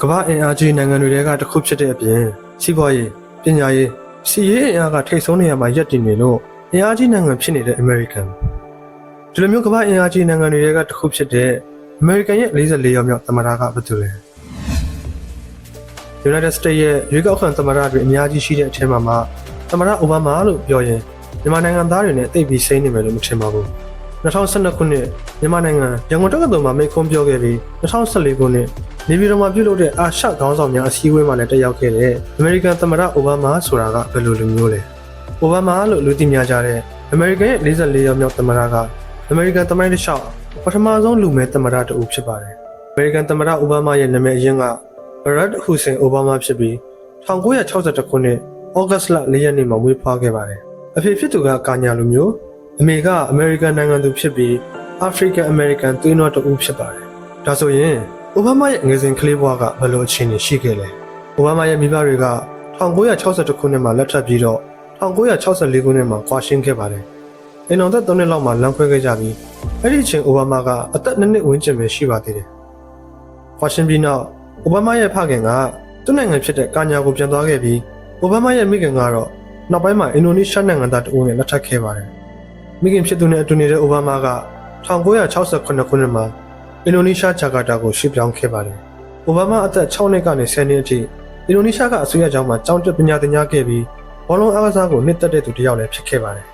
ကမ္ဘာအင်အားကြီးနိုင်ငံတွေကတစ်ခုဖြစ်တဲ့အပြင်စီးပွားရေးပညာရေးစီးရေးအင်အားကထိပ်ဆုံးနေရာမှာရပ်တည်နေလို့အင်အားကြီးနိုင်ငံဖြစ်နေတဲ့အမေရိကန်ဒီလိုမျိုးကမ္ဘာအင်အားကြီးနိုင်ငံတွေကတစ်ခုဖြစ်တဲ့အမေရိကန်ရဲ့44ရောက်မြောက်သမ္မတကဘာတူလဲ United States ရဲ့ရွေးကောက်ခံသမ္မတတွေအများကြီးရှိတဲ့အထက်မှာမှသမ္မတအိုဘားမာလို့ပြောရင်မြန်မာနိုင်ငံသားတွေနဲ့တိတ်ပြီးစိမ့်နေမယ်လို့မထင်ပါဘူး 2012ခုနှစ်မြန်မာနိုင်ငံရန်ကုန်တက္ကသိုလ်မှာမိန့်ခွန်းပြောခဲ့ပြီး2014ခုနှစ်နေပြည်တော်မှာပြုလုပ်တဲ့အာရှခေါင်းဆောင်များအစည်းအဝေးမှာလည်းတက်ရောက်ခဲ့တဲ့အမေရိကန်သမ္မတအိုဘားမာဆိုတာကဘယ်လိုလူမျိုးလဲအိုဘားမာလို့လူသိများကြတဲ့အမေရိကန်ရဲ့44ရောက်မြောက်သမ္မတကအမေရိကန်သမ္မတတစ်လျှောက်ပထမဆုံးလူမဲသမ္မတတဦးဖြစ်ပါတယ်အမေရိကန်သမ္မတအိုဘားမာရဲ့နာမည်အရင်းကဘရက်ဟူဆင်အိုဘားမားဖြစ်ပြီး1962ခုနှစ်ဩဂတ်စ်လ4ရက်နေ့မှာမွေးဖွားခဲ့ပါတယ်။အဖေဖြစ်သူကကာညာလူမျိုး အမေကအမေရိကန်နိုင်ငံသူဖြစ်ပြီးအာဖရိကန်အမေရိကန်သွေးနွားတဦးဖြစ်ပါတယ်။ဒါဆိုရင်အိုဘားမားရဲ့ငယ်စဉ်ကလေးဘဝကဘယ်လိုအခြေအနေရှိခဲ့လဲ။အိုဘားမားရဲ့မိဘတွေက1962ခုနှစ်မှာလက်ထပ်ပြီးတော့1964ခုနှစ်မှာကွာရှင်းခဲ့ပါတယ်။အိမ်တော်သက်3နှစ်လောက်မှာလမ်းခွဲခဲ့ကြပြီးအဲ့ဒီအချိန်အိုဘားမားကအသက်2နှစ်ဝန်းကျင်ပဲရှိပါသေးတယ်။ကွာရှင်းပြီးနောက်အိုဘားမားရဲ့ဖခင်ကသူ့နိုင်ငံဖြစ်တဲ့ကာညာကိုပြန်သွားခဲ့ပြီးအိုဘားမားရဲ့မိခင်ကတော့နောက်ပိုင်းမှာအင်ဒိုနီးရှားနိုင်ငံသားတဦးနဲ့လက်ထပ်ခဲ့ပါတယ်။ မိခင်ဖြစ်သူနဲ့အတူနေတဲ့အိုဘားမားက1968ခုနှစ်မှာအင်ဒိုနီးရှားဂျာကာတာကိုရွှေ့ပြောင်းခဲ့ပါတယ်။အိုဘားမားအသက်6နှစ်ကနေ10နှစ်အထိအင်ဒိုနီးရှားကအစိုးရကျောင်းမှာကျောင်းတက်ပညာသင်ကြားခဲ့ပြီးဘောလုံးအားကစားကိုနှစ်သက်တဲ့သူတစ်ယောက်လည်းဖြစ်ခဲ့ပါတယ်။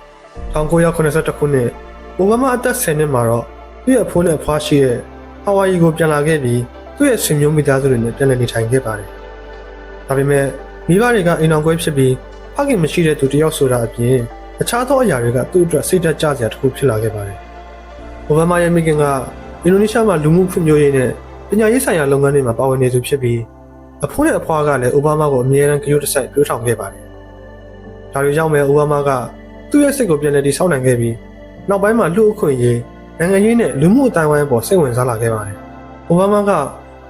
1982ခုနှစ်အိုဘားမားအသက်10နှစ်မှာတော့သူ့ရဲ့အဖိုးနဲ့အဖွားရှိတဲ့ဟာဝိုင်ယီကိုပြန်လာခဲ့ပြီးသူ့ရဲ့ဆွေမျိုးမိသားစုတွေနဲ့ပြန်လည်နေထိုင်ခဲ့ပါတယ်။ဒါပေမဲ့မိဘတွေကအိမ်အောင်ကွဲဖြစ်ပြီးဖခင်မရှိတဲ့သူတစ်ယောက်ဆိုတာအပြင် အခြားသောအရာတွေကသူ့အတွက်စိတ်သက်ကြစရာတစ်ခုဖြစ်လာခဲ့ပါတယ်။အိုဘားမားရဲ့မိခင်ကအင်ဒိုနီးရှားမှာလူမှုဖွံ့ဖြိုးရေးနဲ့ပညာရေးဆိုင်ရာလုပ်ငန်းတွေမှာပါဝင်နေသူဖြစ်ပြီးအဖိုးနဲ့အဖွားကလည်းအိုဘားမားကိုအမြဲတမ်းကြိုးတစိုက်ပြောထောင်ခဲ့ပါတယ်။ဒါတွေကြောင့်ပဲအိုဘားမားကသူ့ရဲ့စိတ်ကိုပြန်လည်တည်ဆောက်နိုင်ခဲ့ပြီးနောက်ပိုင်းမှာလူအခွင့်အရေးနိုင်ငံရေးနဲ့လူမှုအတိုင်းအဝိုင်းပေါ်စိတ်ဝင်စားလာခဲ့ပါတယ်။အိုဘားမားက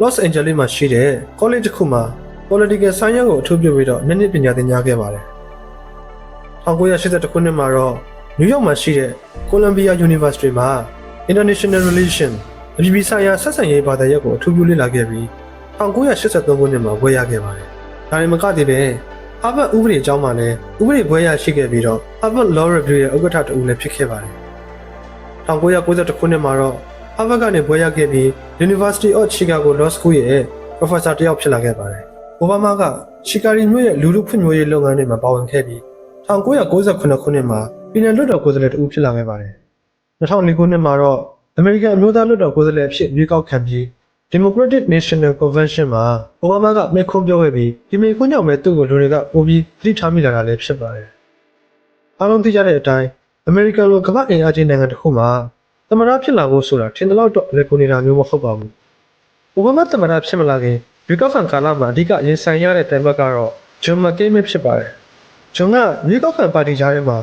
Los Angeles မှာရှိတဲ့ college တစ်ခုမှာ political science ကိုအထူးပြုပြီးတော့နှစ်နှစ်ပညာသင်ကြားခဲ့ပါတယ်။ 1982ခုနှစ်မှာတော့ New York မှာရှိတဲ့ Columbia University မှာ International Relation အပြည်ပြည်ဆိုင်ရာဆက်ဆံရေးဘာသာရပ်ကိုအထူးပြုလေ့လာခဲ့ပြီး1983ခုနှစ်မှာဘွဲ့ရခဲ့ပါတယ်။ဒါရင်မကသေးပဲ Harvard ဥပဒေအကြောင်းမှာလည်းဥပဒေဘွဲ့ရရှိခဲ့ပြီးတော့ Harvard Law Review ရဲ့ဥက္ကဋ္ဌတဦးလည်းဖြစ်ခဲ့ပါတယ်။1992ခုနှစ်မှာတော့ Harvard ကနေဘွဲ့ရခဲ့ပြီး University of Chicago Law School ရဲ့ professor တစ်ယောက်ဖြစ်လာခဲ့ပါတယ်။အိုဘားမားကရှီကာရီမြို့ရဲ့လူလူဖွံ့ဖြိုးရေးလုပ်ငန်းတွေမှာပါဝင်ခဲ့ပြီး 1998ခုနှစ်မှာပြည်နယ်လွှတ်တော်ကိုယ်စားလှယ်တဦးဖြစ်လာခဲ့ပါတယ်။2004ခုနှစ်မှာတော့ American အမျိုးသားလွှတ်တော်ကိုယ်စားလှယ်အဖြစ်ရွေးကောက်ခံပြီး Democratic National Convention မှာအိုဘားမားကမိန့်ခွန်းပြောခဲ့ပြီးဒီမိန့်ခွန်းကြောင့်ပဲသူ့ကိုလူတွေကပိုပြီးသတိထားမိလာတာလည်းဖြစ်ပါတယ်။အားလုံးသိကြတဲ့အတိုင်း American လိုကမ္ဘာအင်အားကြီးနိုင်ငံတစ်ခုမှာသမ္မတဖြစ်လာဖို့ဆိုတာထင်တယ်လို့တော့လက်ကိုနေတာမျိုးမဟုတ်ပါဘူး။အိုဘားမားသမ္မတဖြစ်မလာခင်ရွေးကောက်ခံကာလမှာအဓိကရင်ဆိုင်ရတဲ့တိုင်ဘက်ကတော့ဂျွန်မကိန်းပဲဖြစ်ပါတယ်။ ဂျွန်ကရွေးကောက်ခံပါတီကြားထဲမှာ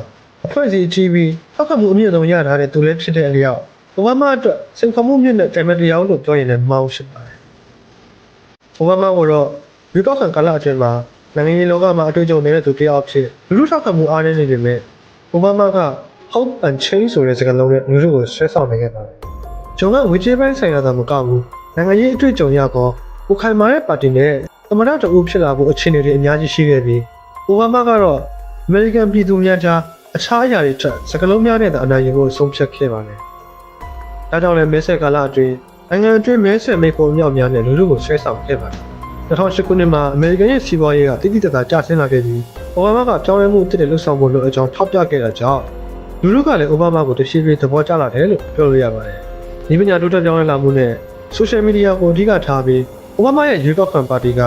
အဖွဲ့အစည်းအကြီးပြီးထောက်ခံမှုအမြင့်ဆုံးရထားတဲ့သူလည်းဖြစ်တဲ့အလျောက်အိုဘားမားအတွက်စင်ခံမှုမြင့်တဲ့တိုင်ဘက်တရားလို့ပြောရင်လည်းမဟုတ်ဖြစ်ပါတယ်။အိုဘားမားကတော့ရွေးကောက်ခံကာလအတွင်းမှာနိုင်ငံရေးလောကမှာအတွေ့အကြုံနေတဲ့သူတစ်ယောက်ဖြစ်လူလူထောက်ခံမှုအားနည်းနေပေမဲ့အိုဘားမားက hope and change ဆိုတဲ့စကားလုံးနဲ့လူလူကိုဆွဲဆောင်နိုင်ခဲ့ပါတယ်။ဂျွန်ကငွေကြေးပိုင်းဆိုင်ရာသာမကဘူးနိုင်ငံရေးအတွေ့အကြုံရကောကိုခိုင်မာတဲ့ပါတီနဲ့သမ္မတတအုပ်ဖြစ်လာဖို့အခြေအနေတွေအများကြီးရှိခဲ့ပြီး အိုဘားမားကတော့ American ပြည်သူများကြားအခြားအရာတွေထက်စကားလုံးများနဲ့သာအနိုင်ယူဖို့ဆုံးဖြတ်ခဲ့ပါတယ်။ဒါကြောင့်လည်းမဲဆက်ကာလအတွင်းနိုင်ငံအတွင်းမဲဆက်မိဖို့အမြောက်များနဲ့လူလူကိုဆွဲဆောင်ခဲ့ပါတယ်။2008ခုနှစ်မှာအမေရိကန်ရဲ့စီးပွားရေးကတိတိကျကျကျဆင်းလာခဲ့ပြီးအိုဘားမားကပြောင်းလဲမှုတစ်တဲ့လှုပ်ဆောင်ဖို့လိုအကြောင်းထောက်ပြခဲ့တာကြောင့်လူလူကလည်းအိုဘားမားကိုတရှိရှိသဘောကျလာတယ်လို့ပြောလို့ရပါတယ်။ဒီပညာတိုးတက်ပြောင်းလဲလာမှုနဲ့ social media ကိုအဓိကထားပြီးအိုဘားမားရဲ့ရွေးကောက်ခံပါတီက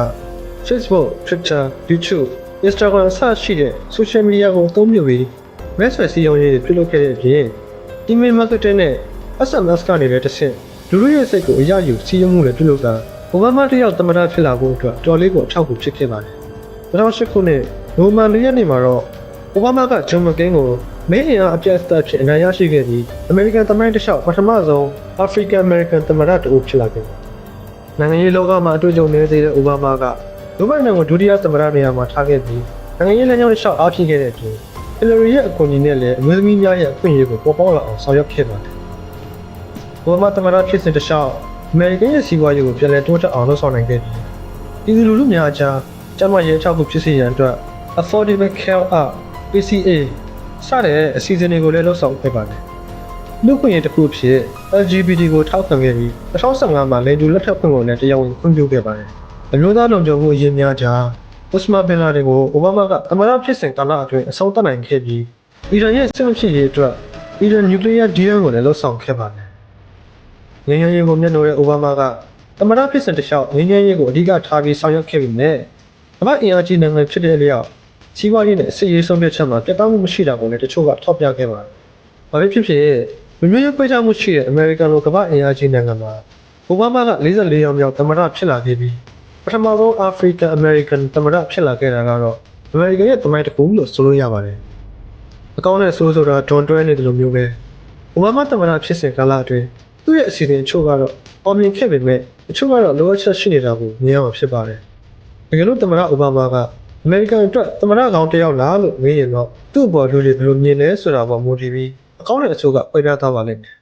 Facebook, Twitter, YouTube, Instagram အစရှိတဲ့ social media ကိုအသုံးပြုပြီး message စီရင်ရေးပြုလုပ်ခဲ့တဲ့အပြင် email marketing နဲ့ SMS ကနေလည်းတစ်ဆင့်လူလူရဲ့စိတ်ကိုအရယူစီရင်မှုလည်းပြုလုပ်တာအိုဘားမားတယောက်သမ္မတဖြစ်လာဖို့အတွက်တော်လေးကိုအထောက်အကူဖြစ်ခဲ့ပါတယ်။2008ခုနှစ်နိုဝင်ဘာလရက်နေ့မှာတော့အိုဘားမားကဂျွန်မကင်းကိုမင်းအင်အားအပြတ်စတက်ဖြစ်အနိုင်ရရှိခဲ့ပြီးအမေရိကန်သမ္မတတစ်လျှောက်ပထမဆုံး African American သမ္မတတဦးဖြစ်လာခဲ့တယ်။နိုင်ငံရေးလောကမှာအတွေ့အကြုံနေသေးတဲ့အိုဘားမားက ဒိုဘိုင်နိုင်ငံကိုဒုတိယသမ္မတနေရာမှာထားခဲ့ပြီးနိုင်ငံရေးလမ်းကြောင်းတစ်လျှောက်အားဖြည့်ခဲ့တဲ့အပြင်ဟီလရီရဲ့အကူအညီနဲ့လည်းအမျိုးသမီးများရဲ့အခွင့်အရေးကိုပေါ်ပေါက်လာအောင်ဆောင်ရွက်ခဲ့ပါတယ်။အိုဘားမားသမ္မတဖြစ်စဉ်တစ်လျှောက်အမေရိကန်ရဲ့စီးပွားရေးကိုပြန်လည်တိုးတက်အောင်လုပ်ဆောင်နိုင်ခဲ့ပြီးပြည်သူလူထုများအကြားကျန်းမာရေးအထောက်အကူဖြစ်စေရန်အတွက် Affordable Care Act PCA စတဲ့အစီအစဉ်တွေကိုလည်းလှုပ်ဆောင်ခဲ့ပါတယ်။လူ့ခွင့်ရေးတစ်ခုအဖြစ် LGBT ကိုထောက်ခံခဲ့ပြီး2015မှာလေဒူလက်ထပ်ခွင့်ကိုလည်းတရားဝင်ခွင့်ပြုခဲ့ပါတယ်။ အမျိုးသားလုံခြုံမှုအရေးများကြား Osama bin Laden ကိုအိုဘားမားကအမရဖြစ်စဉ်ကာလအတွင်းအဆုံးသတ်နိုင်ခဲ့ပြီးအီရန်ရဲ့စစ်မဖြစ်ရေးအတွက်အီရန်နျူကလ িয়ার ဒီယန်ကိုလည်းလှုပ်ဆောင်ခဲ့ပါတယ်။ငြိမ်းချမ်းရေးကိုမျက်နှာရဲ့အိုဘားမားကသမရဖြစ်စဉ်တစ်လျှောက်ငြိမ်းချမ်းရေးကိုအဓိကထားပြီးဆောင်ရွက်ခဲ့ပြီးမြဲအမအင်အားကြီးနိုင်ငံဖြစ်တဲ့လျောက်စီးပွားရေးနဲ့စစ်ရေးဆုံးဖြတ်ချက်မှာပြတ်သားမှုမရှိတာကိုလည်းတချို့ကထောက်ပြခဲ့ပါတယ်။ဘာဖြစ်ဖြစ်လူမျိုးရေးခွဲခြားမှုရှိတဲ့အမေရိကန်လိုကမ္ဘာအင်အားကြီးနိုင်ငံမှာအိုဘားမားက44ရောက်မြောက်သမရဖြစ်လာခဲ့ပြီး ပထမဆုံးအာဖရိကန်အမေရိကန်သမရဖြစ်လာခဲ့တာကတော့အမေရိကန်ရဲ့တမိုင်းတစ်ခုလို့ဆိုလို့ရပါတယ်။အကောင်းနဲ့ဆိုးဆိုတာဒွန်တွဲနေတယ်လို့မျိုးပဲအိုဘားမားသမရဖြစ်စဉ်ကာလအတွင်းသူ့ရဲ့အစီအစဉ်အချို့ကတော့အောင်မြင်ခဲ့ပေမဲ့အချို့ကတော့လိုအပ်ချက်ရှိနေတာကိုမြင်ရမှာဖြစ်ပါတယ်။တကယ်လို့သမရအိုဘားမားကအမေရိကန်အတွက်သမရကောင်တစ်ယောက်လားလို့မေးရင်တော့သူ့အပေါ်လူတွေဘယ်လိုမြင်လဲဆိုတာပေါ်မူတည်ပြီးအကောင်းနဲ့အချို့ကပြပြသွားပါလိမ့်မယ်